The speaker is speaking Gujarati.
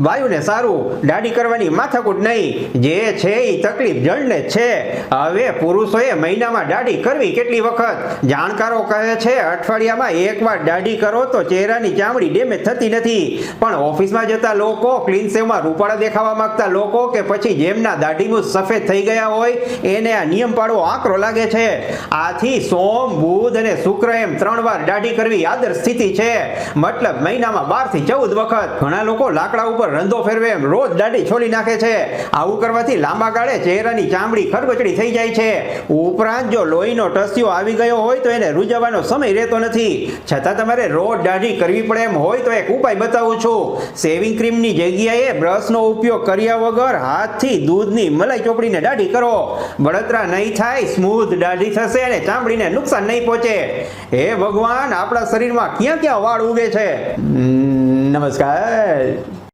વાયુને સારું દાઢી કરવાની માથાકૂટ નહીં. જે છે એ તકલીફ જળને છે. હવે પુરુષોએ મહિનામાં દાઢી કરવી કેટલી વખત? જાણકારો કહે છે, અઠવાડિયામાં એકવાર દાઢી કરો તો ચહેરાની ચામડી ડેમેજ થતી નથી. પણ ઓફિસમાં જતા લોકો, ક્લીન સેવમાં રૂપાળા દેખાવા માંગતા લોકો કે પછી જેમના દાઢીમૂછ સફેદ થઈ ગયા હોય, એને આ નિયમ પાડવો આકરો લાગે છે. આથી સોમ, બુધ અને શુક્ર એમ ત્રણ વાર દાઢી કરવી આદર્શ સ્થિતિ છે. મતલબ મહિનામાં બારથી ચૌદ વખત. ઘણા લોકો લાકડા ઉપર રંધો ફેરવે એમ રોજ દાઢી છોલી નાખે છે. આવું કરવાથી લાંબા ગાળે ચહેરાની ચામડી ખરબચડી થઈ જાય છે. ઉપરાંત જો લોહીનો ટસ્યો આવી ગયો હોય તો એને રૂજાવાનો સમય રહેતો નથી. છતાં તમારે રોજ દાઢી કરવી પડે એમ હોય તો એક ઉપાય બતાવું છું. શેવિંગ ક્રીમની જગ્યાએ બ્રશનો ઉપયોગ કર્યા વગર હાથથી દૂધની મલાઈ ચોપડીને દાઢી કરો. બળતરા નહીં થાય સ્મૂથ દાઢી થશે અને ચામડીને નુકસાન નહીં પહોંચે. હે ભગવાન, આપણા શરીરમાં ક્યાં ક્યાં વાળ ઉગે છે? નમસ્કાર.